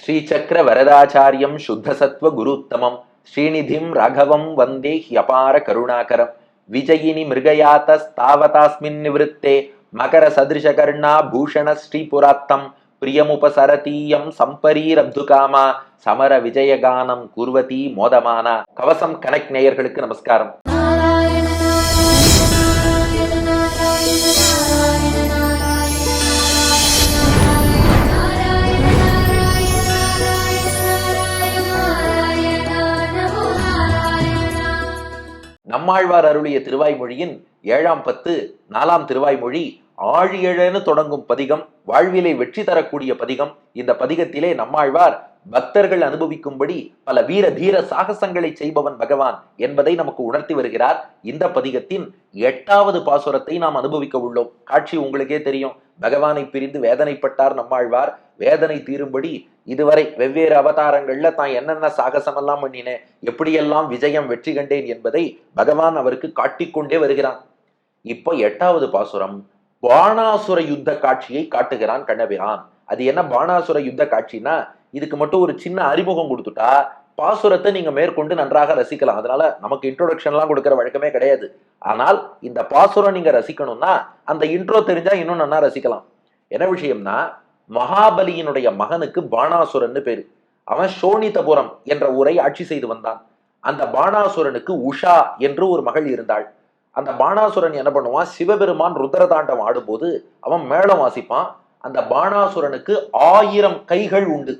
ஸ்ரீசக்கர வரதாச்சாரியம் சுத்தசத்வ குருத்தமம். ஸ்ரீநிதிம் ராகவம் வந்தே ஹியபார கருணாகரம். விஜயினி மிருகயாத்தாவதாஸ்மின் நிவத்தே மகர சதிருஷகர்ணா பூஷண ஸ்ரீபுராத்தம். பிரியமுபசரதீயம் சம்பரீரப்துகாமா சமர விஜயகானம் குர்வதி மோதமானா. கவசம் கனெக்ட் நேயர்களுக்கு நமஸ்காரம். நம்மாழ்வார் அருளிய திருவாய்மொழியின் ஏழாம் பத்து நாலாம் திருவாய்மொழி ஆழியழன்னு தொடங்கும் பதிகம் வாழ்விலை வெற்றி தரக்கூடிய பதிகம். இந்த பதிகத்திலே நம்மாழ்வார் பக்தர்கள் அனுபவிக்கும்படி பல வீர தீர சாகசங்களை செய்பவன் பகவான் என்பதை நமக்கு உணர்த்தி வருகிறார். இந்த பதிகத்தின் எட்டாவது பாசுரத்தை நாம் அனுபவிக்க உள்ளோம். காட்சி உங்களுக்கே தெரியும். பகவானை பிரிந்து வேதனைப்பட்டார் நம்மாழ்வார். வேதனை தீரும்படி இதுவரை வெவ்வேறு அவதாரங்கள்ல தான் என்னென்ன சாகசமெல்லாம் பண்ணினேன் எப்படியெல்லாம் விஜயம் வெற்றி கண்டேன் என்பதை பகவான் அவருக்கு காட்டிக்கொண்டே வருகிறான். இப்போ எட்டாவது பாசுரம் பாணாசுர யுத்த காட்சியை காட்டுகிறான் கண்ணபிரான். அது என்ன பாணாசுர யுத்த காட்சினா இதுக்கு மட்டும் ஒரு சின்ன அறிமுகம் கொடுத்துட்டா பாசுரத்தை நீங்க மேற்கொண்டு நன்றாக ரசிக்கலாம். அதனால நமக்கு இன்ட்ரோடக்ஷன்லாம் கொடுக்குற வழக்கமே கிடையாது. ஆனால் இந்த பாசுரம் நீங்க ரசிக்கணும்னா அந்த இன்ட்ரோ தெரிஞ்சா இன்னும் நன்னா ரசிக்கலாம். என்ன விஷயம்னா மகாபலியினுடைய மகனுக்கு பாணாசுரன்னு பேரு. அவன் சோனிதபுரம் என்ற ஊரை ஆட்சி செய்து வந்தான். அந்த பாணாசுரனுக்கு உஷா என்று ஒரு மகள் இருந்தாள். அந்த பாணாசுரன் என்ன பண்ணுவான்? சிவபெருமான் ருத்ரதாண்டம் ஆடும்போது அவன் மேளம் வாசிப்பான். அந்த பாணாசுரனுக்கு ஆயிரம் கைகள் உண்டு.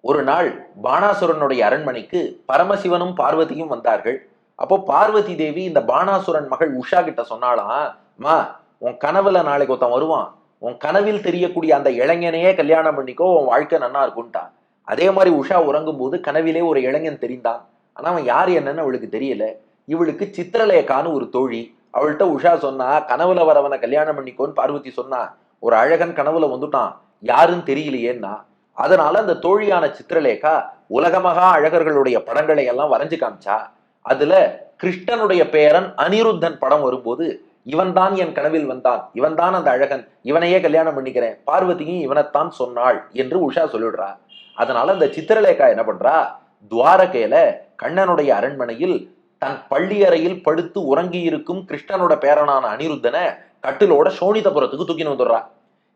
ஒரு நாள் பாணாசுரனுடைய அரண்மனைக்கு பரமசிவனும் பார்வதியும் வந்தார்கள். அப்போ பார்வதி தேவி இந்த பாணாசுரன் மகள் உஷா கிட்ட சொன்னாலாம் மா உன் கனவுல நாளைக்கு ஒருத்தன் வருவான். உன் கனவில் தெரியக்கூடிய அந்த இளைஞனையே கல்யாணம் பண்ணிக்கோ உன் வாழ்க்கை நன்னா இருக்கும்ட்டான். அதே மாதிரி உஷா உறங்கும் போது கனவிலே ஒரு இளைஞன் தெரிந்தான். ஆனா அவன் யார் என்னன்னு அவளுக்கு தெரியல. இவளுக்கு சித்திரலேகான்னு ஒரு தோழி. அவள்கிட்ட உஷா சொன்னா கனவுல வரவனை கல்யாணம் பண்ணிக்கோன்னு பார்வதி சொன்னா ஒரு அழகன் கனவுல வந்துட்டான். யாருன்னு தெரியலையேன்னா? அதனால அந்த தோழியான சித்திரலேகா உலகமகா அழகர்களுடைய படங்களை எல்லாம் வரைஞ்சு காமிச்சா. அதுல கிருஷ்ணனுடைய பேரன் அனிருத்தன் படம் வரும்போது இவன்தான் என் கனவில் வந்தான். இவன்தான் அந்த அழகன். இவனையே கல்யாணம் பண்ணிக்கிறேன். பார்வதியும் இவனைத்தான் சொன்னாள் என்று உஷா சொல்லிடுறா அதனால அந்த சித்திரலேகா என்ன பண்றா? துவாரகையில கண்ணனுடைய அரண்மனையில் தன் பள்ளியறையில் படுத்து உறங்கி இருக்கும் கிருஷ்ணனோட பேரனான அனிருத்தனை கட்டிலோட சோனிதபுரத்துக்கு தூக்கின்னு வந்துடுறா.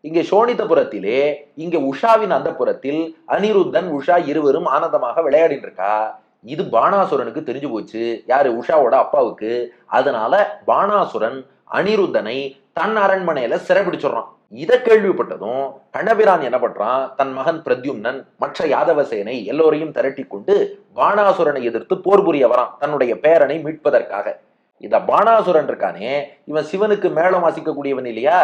இங்கே சோனிதபுரத்திலே இங்க உஷாவின் அந்த புறத்தில் அனிருத்தன் உஷா இருவரும் ஆனந்தமாக விளையாடிட்டு இருக்கா. இது பாணாசுரனுக்கு தெரிஞ்சு போச்சு. யாரு? உஷாவோட அப்பாவுக்கு. அதனால பாணாசுரன் அனிருத்தனை தன் அரண்மனையில சிறைபிடிச்சிடுறான். இதை கேள்விப்பட்டதும் கண்ணபிரான் என்ன பண்றான்? தன் மகன் பிரத்யும்னன் மற்ற யாதவ சேனை எல்லோரையும் திரட்டி கொண்டு பாணாசுரனை எதிர்த்து போர் புரிய வரான் தன்னுடைய பேரனை மீட்பதற்காக. இந்த பாணாசுரன் இருக்கானே இவன் சிவனுக்கு மேளம் வாசிக்கக்கூடியவன் இல்லையா?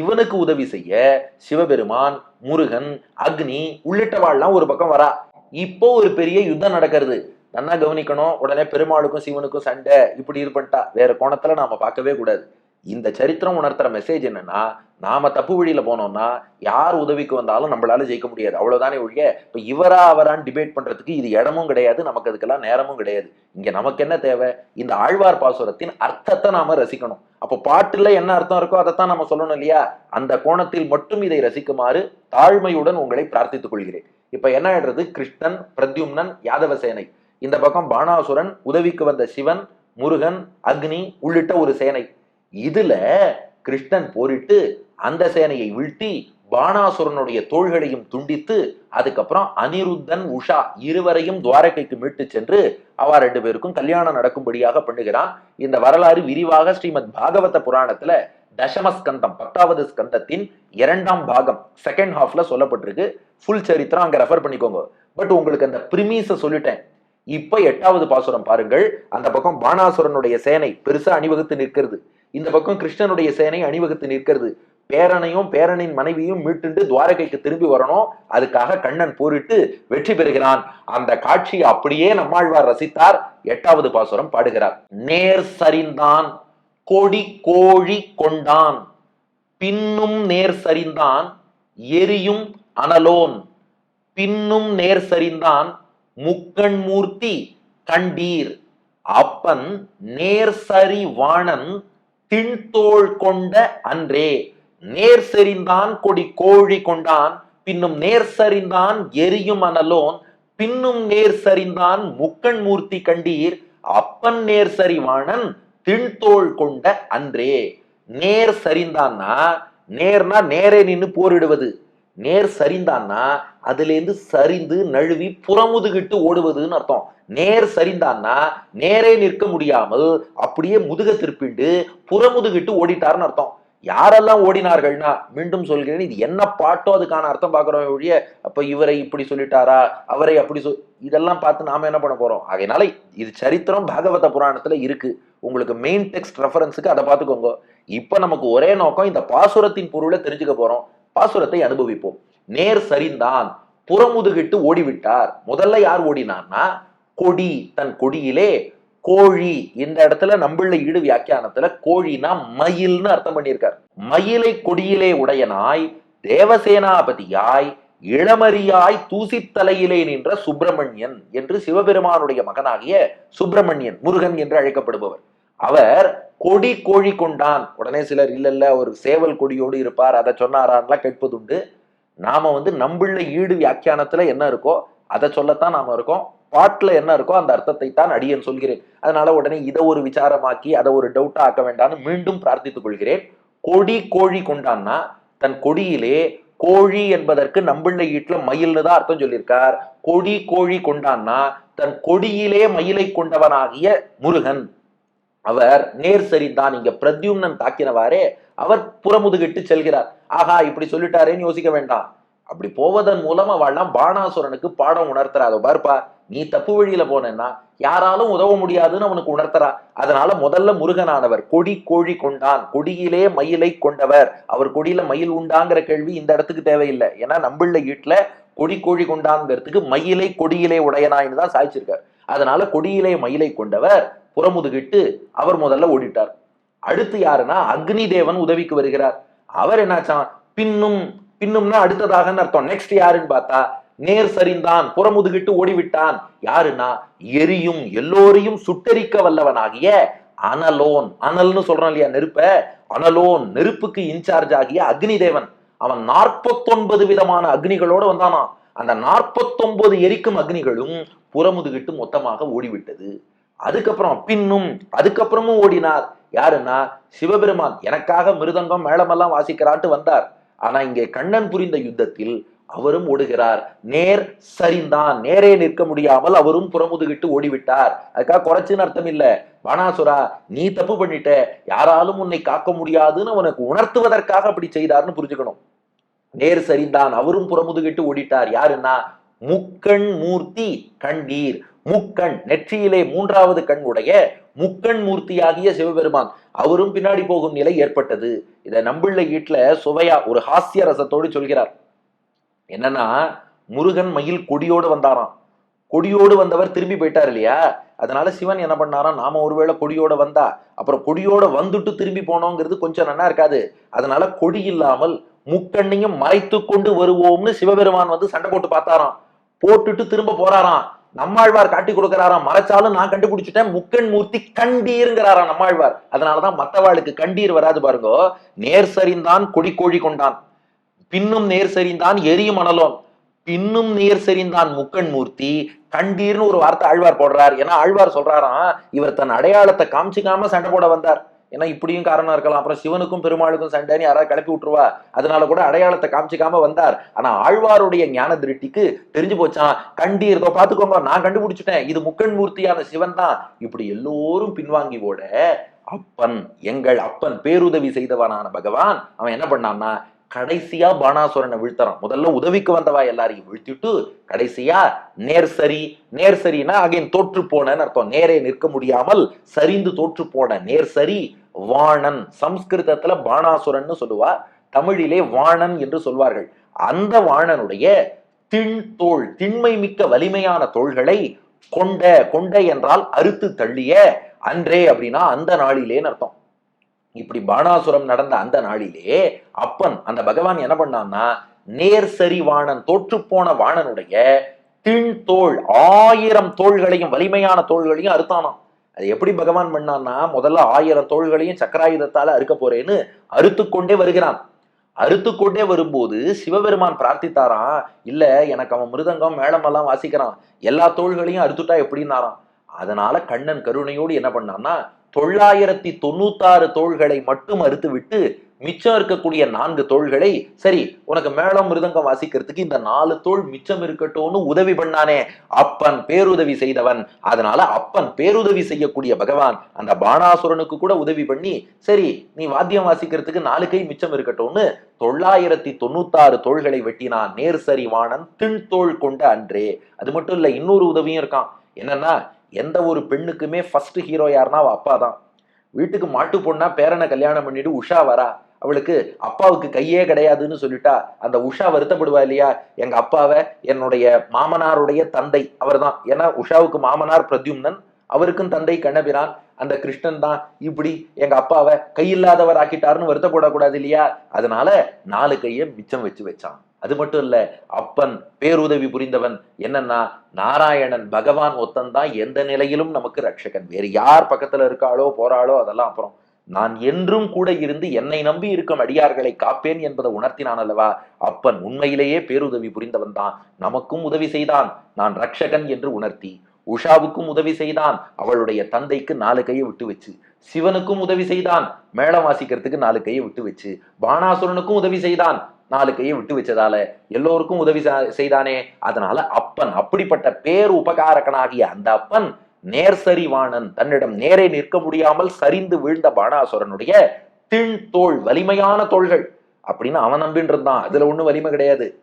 இவனுக்கு உதவி செய்ய சிவபெருமான் முருகன் அக்னி உள்ளிட்டவாள்லாம் ஒரு பக்கம் வரா. இப்போ ஒரு பெரிய யுத்தம் நடக்கிறது. நன்னா கவனிக்கணும் உடனே பெருமாளுக்கும் சிவனுக்கும் சண்டை இப்படி இருப்பட்டா வேற கோணத்துல நாம பார்க்கவே கூடாது. இந்த சரித்திரம் உணர்த்துற மெசேஜ் என்னன்னா நாம தப்பு வழியில போனோம்னா யார் உதவிக்கு வந்தாலும் நம்மளால ஜெயிக்க முடியாது. அவ்வளவுதானே ஒழிய இப்ப இவரா அவரான்னு டிபேட் பண்றதுக்கு இது இடமும் கிடையாது நமக்கு அதுக்கெல்லாம் நேரமும் கிடையாது. இங்க நமக்கு என்ன தேவை? இந்த ஆழ்வார் பாசுரத்தின் அர்த்தத்தை நாம ரசிக்கணும். அப்போ பாட்டுல என்ன அர்த்தம் இருக்கோ அதைத்தான் நம்ம சொல்லணும் இல்லையா? அந்த கோணத்தில் மட்டும் இதை ரசிக்குமாறு தாழ்மையுடன் உங்களை பிரார்த்தித்துக் கொள்கிறேன். இப்ப என்ன ஆயிடுறது? கிருஷ்ணன் பிரத்யும்னன் யாதவ சேனை இந்த பக்கம் பாணாசுரன் உதவிக்கு வந்த சிவன் முருகன் அக்னி உள்ளிட்ட ஒரு சேனை. இதுல கிருஷ்ணன் போரிட்டு அந்த சேனையை வீழ்த்தி பாணாசுரனுடைய தோள்களையும் துண்டித்து அதுக்கப்புறம் அனிருத்தன் உஷா இருவரையும் துவாரகைக்கு மீட்டு சென்று அவ ரெண்டு பேருக்கும் கல்யாணம் நடக்கும்படியாக பண்ணுகிறான். இந்த வரலாறு விரிவாக ஸ்ரீமத் பாகவத புராணத்துல தசமஸ்கந்தம் பத்தாவது ஸ்கந்தத்தின் இரண்டாம் பாகம் செகண்ட் ஹாஃப்ல சொல்லப்பட்டிருக்கு. ஃபுல் சரித்திரம் அங்க ரெஃபர் பண்ணிக்கோங்க. பட் உங்களுக்கு அந்த பிரிமீஸ சொல்லிட்டேன். இப்ப எட்டாவது பாசுரம் பாருங்கள். அந்த பக்கம் பாணாசுரனுடைய சேனை பெருசா அணிவகுத்து நிற்கிறது. இந்த பக்கம் கிருஷ்ணனுடைய சேனை அணிவகுத்து நிற்கிறது. பேரனையும் பேரனின் மனைவியும் மீட்டுண்டு துவாரகைக்கு திரும்பி வரணும். அதுக்காக கண்ணன் போரிட்டு வெற்றி பெறுகிறான். அந்த காட்சியை அப்படியே நம்மாழ்வார் ரசித்தார். எட்டாவது பாசுரம் பாடுகிறார். நேர் சரிந்தான் கொடி கோழி கொண்டான். பின்னும் நேர் சரிந்தான் எரியும் அனலோன். பின்னும் நேர் சரிந்தான் முக்கண் மூர்த்தி கண்டீர். அப்பன் நேர் சரி வாணன் திண்தோள் கொண்ட அன்றே. நேர் செறிந்தான் கொடி கோழி கொண்டான் பின்னும் நேர் சரிந்தான் எரியும் அனலோன் பின்னும் நேர் சரிந்தான் முக்கண் மூர்த்தி கண்டீர் அப்பன் நேர் சரிவாணன் திண்தோள் கொண்ட அன்றே. நேர் சரிந்தான்னா நேர்னா நேரே நின்று போரிடுவது. நேர் சரிந்தான்னா அதுலேருந்து சரிந்து நழுவி புறமுதுகிட்டு ஓடுவதுன்னு அர்த்தம். நேர் சரிந்தான்னா நேரே நிற்க முடியாமல் அப்படியே முதுக திருப்பிட்டு புறமுதுகிட்டு ஓடிட்டாருன்னு அர்த்தம். யாரெல்லாம் ஓடினார்கள்னா மீண்டும் சொல்கிறேன் இது என்ன பாட்டோ அதுக்கான அர்த்தம் பார்க்குறோம் ஒழிய அப்போ இவரை இப்படி சொல்லிட்டாரா அவரை அப்படி சொல் இதெல்லாம் பார்த்து நாம என்ன பண்ண போறோம்? அதனால இது சரித்திரம் பாகவத புராணத்துல இருக்கு. உங்களுக்கு மெயின் டெக்ஸ்ட் ரெஃபரன்ஸுக்கு அதை பார்த்துக்கோங்க. இப்போ நமக்கு ஒரே நோக்கம் இந்த பாசுரத்தின் பொருளை தெரிஞ்சுக்க போறோம். பாசுரத்தை அனுபவிப்போம். நேர் சரிந்தான். புறமுதுகிட்டு ஓடிவிட்டார். முதல்ல யார் ஓடினான்னா கொடி தன் கொடியிலே கோழி இந்த இடத்துல நம்மள ஈடு வியாக்கியானத்துல கோழினா மயில்னு அர்த்தம் பண்ணியிருக்கார். மயிலை கொடியிலே உடையனாய் தேவசேனாபதியாய் இளமரியாய் தூசித்தலையிலே நின்ற சுப்பிரமணியன் என்று சிவபெருமானுடைய மகனாகிய சுப்பிரமணியன் முருகன் என்று அழைக்கப்படுபவர். அவர் கொடி கோழி கொண்டான் உடனே சிலர் இல்ல இல்ல ஒரு சேவல் கொடியோடு இருப்பார் அதை சொன்னாரான்லாம் கேட்பதுண்டு. நாம வந்து நம்மள ஈடு வியாக்கியானத்துல என்ன இருக்கோ அதை சொல்லத்தான் நாம இருக்கோம். பாட்டுல என்ன இருக்கோ அந்த அர்த்தத்தை தான் அடியன் சொல்கிறேன். அதனால உடனே இதை ஒரு விசாரமாக்கி அதை ஒரு டவுட்டா ஆக்க வேண்டாம்னு மீண்டும் பிரார்த்தித்துக் கொள்கிறேன். கொடி கோழி கொண்டான்னா தன் கொடியிலே கோழி என்பதற்கு நம்மள ஈட்டுல மயில்னு தான் அர்த்தம் சொல்லியிருக்கார். கொடி கோழி கொண்டான்னா தன் கொடியிலே மயிலை கொண்டவனாகிய முருகன். அவர் நேர் சரிதான் இங்க பிரத்யும்னன் தாக்கினவாறே அவர் புறமுதுகிட்டு செல்கிறார். ஆகா இப்படி சொல்லிட்டாரேன்னு யோசிக்க வேண்டாம். அப்படி போவதன் மூலம் அவள்லாம் பாணாசுரனுக்கு பாடம் உணர்த்துறா. அதை பாருப்பா நீ தப்பு வழியில போனேன்னா யாராலும் உதவ முடியாதுன்னு அவனுக்கு உணர்த்துறா. அதனால முதல்ல முருகனானவர் கொடி கோழி கொண்டான். கொடியிலே மயிலை கொண்டவர். அவர் கொடியில மயில் உண்டாங்கிற கேள்வி இந்த இடத்துக்கு தேவையில்லை. ஏன்னா நம்பிள்ள வீட்டுல கொடி கோழி கொண்டாங்கிறதுக்கு மயிலை கொடியிலே உடையனாயின்னு தான் சாய்ச்சிருக்கார். அதனால கொடியிலே மயிலை கொண்டவர் புறமுதுகிட்டு அவர் முதல்ல ஓடிட்டார். அடுத்து யாருன்னா அக்னி தேவன் உதவிக்கு வருகிறார். அவர் என்னாச்சான்? பின்னும் பின்னும்னா அடுத்ததாக அர்த்தம். நெக்ஸ்ட் யாருன்னு பார்த்தா நேர் சரிந்தான் புறமுதுகிட்டு ஓடிவிட்டான். யாருன்னா? எரியும் எல்லோரையும் சுட்டரிக்க வல்லவனாகிய அனலோன். அனல்னு சொல்றான் இல்லையா நெருப்ப? அனலோன் நெருப்புக்கு இன்சார்ஜ் ஆகிய அக்னி தேவன் அவன் நாற்பத்தொன்பது விதமான அக்னிகளோட வந்தானாம். அந்த நாற்பத்தொன்பது எரிக்கும் அக்னிகளும் புறமுதுகிட்டு மொத்தமாக ஓடிவிட்டது. அதுக்கப்புறம் பின்னும் அதுக்கப்புறமும் ஓடினார். யாருன்னா சிவபெருமான். எனக்காக மிருதங்கம் மேளமெல்லாம் வாசிக்கிறான்ட்டு வந்தார். ஆனா இங்கே கண்ணன் புரிந்த யுத்தத்தில் அவரும் ஓடுகிறார். நேர் சரிந்தான். நேரே நிற்க முடியாமல் அவரும் புறமுதுகிட்டு ஓடிவிட்டார். அதுக்காக குறைச்சுன்னு அர்த்தம் இல்ல. வனாசுரா நீ தப்பு பண்ணிட்ட. யாராலும் உன்னை காக்க முடியாதுன்னு அவனுக்கு உணர்த்துவதற்காக அப்படி செய்தார்னு புரிஞ்சுக்கணும். நேர் சரிந்தான். அவரும் புறமுதுகிட்டு ஓடிட்டார். யாருன்னா முக்கண் மூர்த்தி கண்டீர் முக்கண் நெற்றியிலே மூன்றாவது கண் உடைய முக்கண் மூர்த்தியாகிய சிவபெருமான். அவரும் பின்னாடி போகும் நிலை ஏற்பட்டது. இதை நம்பிள்ளை வீட்டுல சுவையா ஒரு ஹாஸ்ய ரசத்தோடு சொல்கிறார். என்னன்னா முருகன் மயில் கொடியோடு வந்தாராம். கொடியோடு வந்தவர் திரும்பி போயிட்டார் இல்லையா? அதனால சிவன் என்ன பண்ணாராம்? நாம ஒருவேளை கொடியோட வந்தா அப்புறம் கொடியோட வந்துட்டு திரும்பி போனோங்கிறது கொஞ்சம் நல்லா இருக்காது. அதனால கொடி இல்லாமல் முக்கண்ணையும் மறைத்து கொண்டு வருவோம்னு சிவபெருமான் வந்து சண்டை போட்டு பார்த்தாராம். போட்டுட்டு திரும்ப போறாராம். நம்மாழ்வார் காட்டி கொடுக்கிறாராம். மறைச்சாலும் நான் கண்டுபிடிச்சிட்டேன். முக்கன் மூர்த்தி கண்டீருங்கிறாராம் நம்மாழ்வார். அதனாலதான் மத்தவாளுக்கு கண்டீர் வராது பாருங்க. நேர் சரிந்தான் கொடி கோழி கொண்டான். பின்னும் நேர் சரிந்தான் எரியும் மணலோன் பின்னும் நேர் சரிந்தான் முக்கன் மூர்த்தி கண்டீர்னு ஒரு வார்த்தை ஆழ்வார் போடுறார். ஏன்னா ஆழ்வார் சொல்றாராம் இவர் தன் அடையாளத்தை காமிச்சிக்காம சண்டை போட வந்தார். ஏன்னா இப்படியும் காரணம் இருக்கலாம். அப்புறம் சிவனுக்கும் பெருமாளுக்கும் சண்டைன்னு யாராவது கிளப்பி விட்டுருவா. அதனால கூட அடையாளத்தை காமிச்சிக்காம வந்தார். ஆனா ஆழ்வாருடைய ஞான திருஷ்டிக்கு தெரிஞ்சு போச்சான் கண்டி இருக்கோ பாத்துக்கோங்க நான் கண்டுபிடிச்சிட்டேன். இது முக்கண் மூர்த்தியான சிவன் தான். இப்படி எல்லோரும் பின்வாங்கி ஓட அப்பன் எங்கள் அப்பன் பேருதவி செய்தவனான பகவான் அவன் என்ன பண்ணான்னா கடைசியா பானாசுரனை வீழ்த்தறான். முதல்ல உதவிக்கு வந்தவா எல்லாரையும் வீழ்த்திட்டு கடைசியா நேர் சரி நேர் சரினா அகைன் தோற்று போனன்னு அர்த்தம். நேரே நிற்க முடியாமல் சரிந்து தோற்று போன நேர் சரி வாணன். சம்ஸ்கிருதத்துல பாணாசுரன்னு சொல்லுவா. தமிழிலே வாணன் என்று சொல்வார்கள். அந்த வாணனுடைய திண் தோல் திண்மை மிக்க வலிமையான தோள்களை கொண்ட கொண்ட என்றால் அறுத்து தள்ளிய அன்றே அப்படின்னா அந்த நாளிலேன்னு அர்த்தம். இப்படி பானாசுரம் நடந்த அந்த நாளிலே அப்பன் அந்த பகவான் என்ன பண்ணான்னா நேர் சரி வாணன் தோற்று போன வாணனுடைய திண் தோல் ஆயிரம் தோள்களையும் வலிமையான தோள்களையும் அறுத்தானாம். அது எப்படி பகவான் பண்ணான்னா முதல்ல ஆயிரம் தோள்களையும் சக்கராயுதத்தால அறுக்க போறேன்னு அறுத்து கொண்டே வருகிறான். அறுத்துக்கொண்டே வரும்போது சிவபெருமான் பிரார்த்தித்தாராம் இல்ல எனக்கு அவன் மிருதங்கம் மேளமெல்லாம் வாசிக்கிறான். எல்லா தோள்களையும் அறுத்துட்டா எப்படின்னாராம்? அதனால கண்ணன் கருணையோடு என்ன பண்ணான்னா தொள்ளாயிரத்தி தொண்ணூத்தாறு தோள்களை மட்டும் அறுத்து விட்டு மிச்சம் இருக்கக்கூடிய நான்கு தோள்களை சரி உனக்கு மேளம் மிருதங்கம் வாசிக்கிறதுக்கு இந்த நாலு தோள் மிச்சம் இருக்கட்டும்னு உதவி பண்ணானே. அப்பன் பேருதவி செய்தவன். அதனால அப்பன் பேருதவி செய்யக்கூடிய பகவான் அந்த பாணாசுரனுக்கு கூட உதவி பண்ணி சரி நீ வாத்தியம் வாசிக்கிறதுக்கு நாலு கை மிச்சம் இருக்கட்டும்னு தொள்ளாயிரத்தி தொண்ணூத்தாறு தோள்களை வெட்டினான் நேர் சரிவாணன் திண் தோள் கொண்ட அன்றே. அது மட்டும் இல்ல இன்னொரு உதவியும் இருக்கான். என்னன்னா எந்த ஒரு பெண்ணுக்குமே ஃபர்ஸ்ட் ஹீரோ யாருன்னா அவ அப்பா தான். வீட்டுக்கு மாட்டு பொண்ணா பேரனை கல்யாணம் பண்ணிட்டு உஷா வரா. அவளுக்கு அப்பாவுக்கு கையே கிடையாதுன்னு சொல்லிட்டா அந்த உஷா வருத்தப்படுவா இல்லையா? எங்க அப்பாவை என்னுடைய மாமனாருடைய தந்தை அவர்தான். ஏன்னா உஷாவுக்கு மாமனார் பிரத்யும்னன் அவருக்கும் தந்தை கண்ணபிரான் அந்த கிருஷ்ணன் தான். இப்படி எங்க அப்பாவை கையில்லாதவர் ஆக்கிட்டாருன்னு வருத்தப்படக்கூடாது இல்லையா? அதனால நாலு கையை மிச்சம் வச்சு வச்சான். அது மட்டும் இல்ல அப்பன் பேருதவி புரிந்தவன் என்னன்னா நாராயணன் பகவான் ஒத்தன் தான் எந்த நிலையிலும் நமக்கு ரட்சகன். வேறு யார் பக்கத்துல இருக்காளோ போறாளோ அதெல்லாம் அப்புறம். நான் என்றும் கூட இருந்து என்னை நம்பி இருக்கும் அடியார்களை காப்பேன் என்பதை உணர்த்தினான் அல்லவா? அப்பன் உண்மையிலேயே பேருதவி புரிந்தவன் தான். நமக்கும் உதவி செய்தான். நான் ரக்ஷகன் என்று உணர்த்தி உஷாவுக்கும் உதவி செய்தான். அவளுடைய தந்தைக்கு நாலு கையை விட்டு வச்சு சிவனுக்கும் உதவி செய்தான். மேளம் வாசிக்கிறதுக்கு நாலு கையை விட்டு வச்சு பாணாசுரனுக்கும் உதவி செய்தான். நாலு கையை விட்டு வச்சதால எல்லோருக்கும் உதவி செ- செய்தானே. அதனால அப்பன் அப்படிப்பட்ட பேர் உபகாரகனாகிய அந்த அப்பன் நேர்சரிவாணன் தன்னிடம் நேரே நிற்க முடியாமல் சரிந்து வீழ்ந்த பாணாசுரனுடைய திண் தோல் வலிமையான தோள்கள். அப்படின்னு அவன் நம்பின்னு இருந்தான். அதுல ஒண்ணும் வலிமை கிடையாது.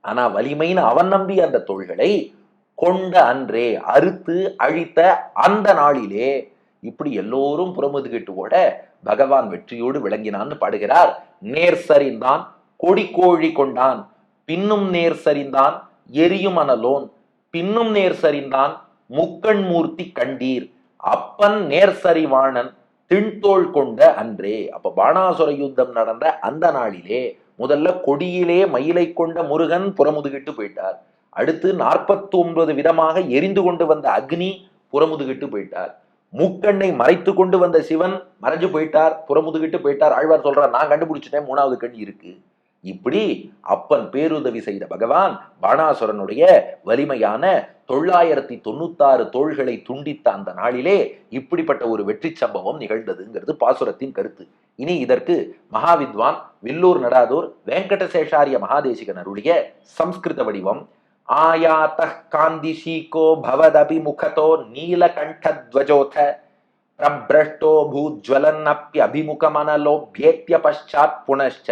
ஆனா வலிமைன்னு அவன் நம்பி அந்த தோள்களை கொண்ட அன்றே அறுத்து அழித்த அந்த நாளிலே இப்படி எல்லோரும் புறமுதுகிட்டு ஓட பகவான் வெற்றியோடு விளங்கினான்னு பாடுகிறார். நேர் சரிந்தான் கொடி கோழி கொண்டான். பின்னும் நேர் சரிந்தான் எரியும் அனலோன். பின்னும் நேர் சரிந்தான் முக்கண் மூர்த்தி கண்டீர். அப்பன் நேர்சரிவாணன் திண்தோள் கொண்ட அன்றே. அப்ப பாணாசுர யுத்தம் நடந்த அந்த நாளிலே முதல்ல கொடியிலே மயிலை கொண்ட முருகன் புறமுதுகிட்டு போயிட்டார். அடுத்து நாற்பத்தி ஒன்பது விதமாக எரிந்து கொண்டு வந்த அக்னி புறமுதுகிட்டு போயிட்டார். முக்கண்ணை மறைத்து கொண்டு வந்த சிவன் மறைஞ்சு போயிட்டார் புறமுதுகிட்டு போயிட்டார். ஆழ்வார் சொல்றார் நான் கண்டுபிடிச்சிட்டேன் மூணாவது கண் இருக்கு. இப்படி அப்பன் பேருதவி செய்த பகவான் பாணாசுரனுடைய வலிமையான தொள்ளாயிரத்தி தொண்ணூத்தாறு தோள்களை துண்டித்த அந்த நாளிலே இப்படிப்பட்ட ஒரு வெற்றி சம்பவம் நிகழ்ந்ததுங்கிறது பாசுரத்தின் கருத்து. இனி இதற்கு மகாவித்வான் வில்லூர் நடாதூர் வெங்கடசேஷாரிய மகாதேசிகன் அருளிய சம்ஸ்கிருத வடிவம். ஆயாத்த காந்திஷீகோ பவதபி முகதோ நீலகண்டத்வஜோத பிரப்ரஷ்டோ பூஜ்வலன்னப்பி அபிமுகமனலோ பேத்திய பஷாத் புனஷ்ச.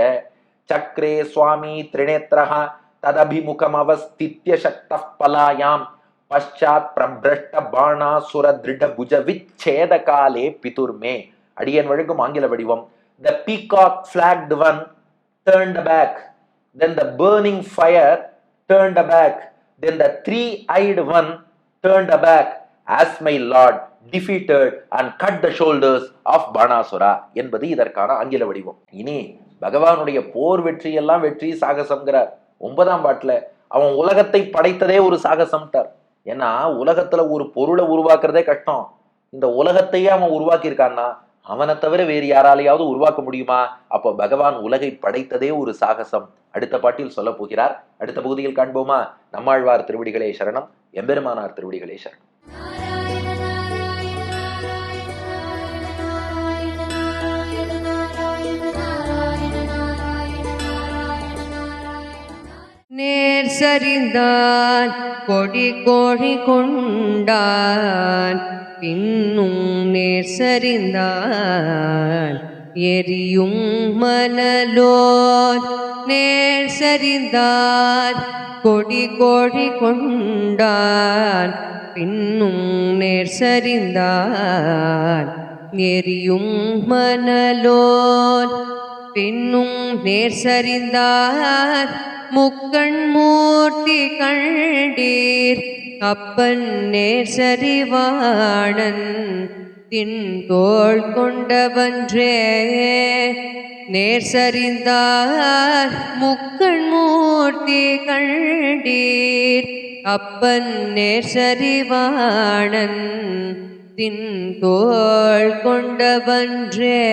சக்ரே சுவாமி திரிநேத்ரஹா ததபிமுகமவஸ்தித்ய சக்த பலாயாம் பஷாத் பிரபிரஷ்ட பாணாசுர திருட புஜ விச்சேத காலே பிதுர்மே அடியன் வழங்கும் ஆங்கில வடிவம் the peacock flagged one turned back then the burning fire turned back then the three eyed one turned back as my lord defeated and cut the shoulders of Banasura என்பது இதற்கான ஆங்கில வடிவம். இனி பகவானுடைய போர் வெற்றி எல்லாம் வெற்றி சாகசம்ங்கிறார். ஒன்பதாம் பாட்டுல அவன் உலகத்தை படைத்ததே ஒரு சாகசம்ட்டார். ஏன்னா உலகத்துல ஒரு பொருளை உருவாக்குறதே கஷ்டம். இந்த உலகத்தையே அவன் உருவாக்கியிருக்கான்னா அவனை தவிர வேறு யாராலையாவது உருவாக்க முடியுமா? அப்போ பகவான் உலகை படைத்ததே ஒரு சாகசம். அடுத்த பாட்டில் சொல்ல போகிறார். அடுத்த பகுதியில் காண்போமா? நம்மாழ்வார் திருவடிகளே சரணம் எம்பெருமானார் திருவடிகளே சரணம். நேர் சரிந்தான். கொடி கோழி கொண்டான். பின்னும் நேர் சரிந்தான். எரியும் மணலோன் நேர் சரிந்தான். கொடி கோழி கொண்டான். பின்னும் நேர் சரிந்தான். எரியும் மணலோன் பின்னும் நேர் சரிந்தார் முக்கண் மூர்த்தி கண்டீர். கப்பன் நேர் சரிவாணன் தின்தோள் கொண்டவன்றே. நேர் சரிந்தார் முக்கண் மூர்த்தி கண்டீர். அப்பன் நேர் சரிவாணன் தின்தோள் கொண்டவன்றே.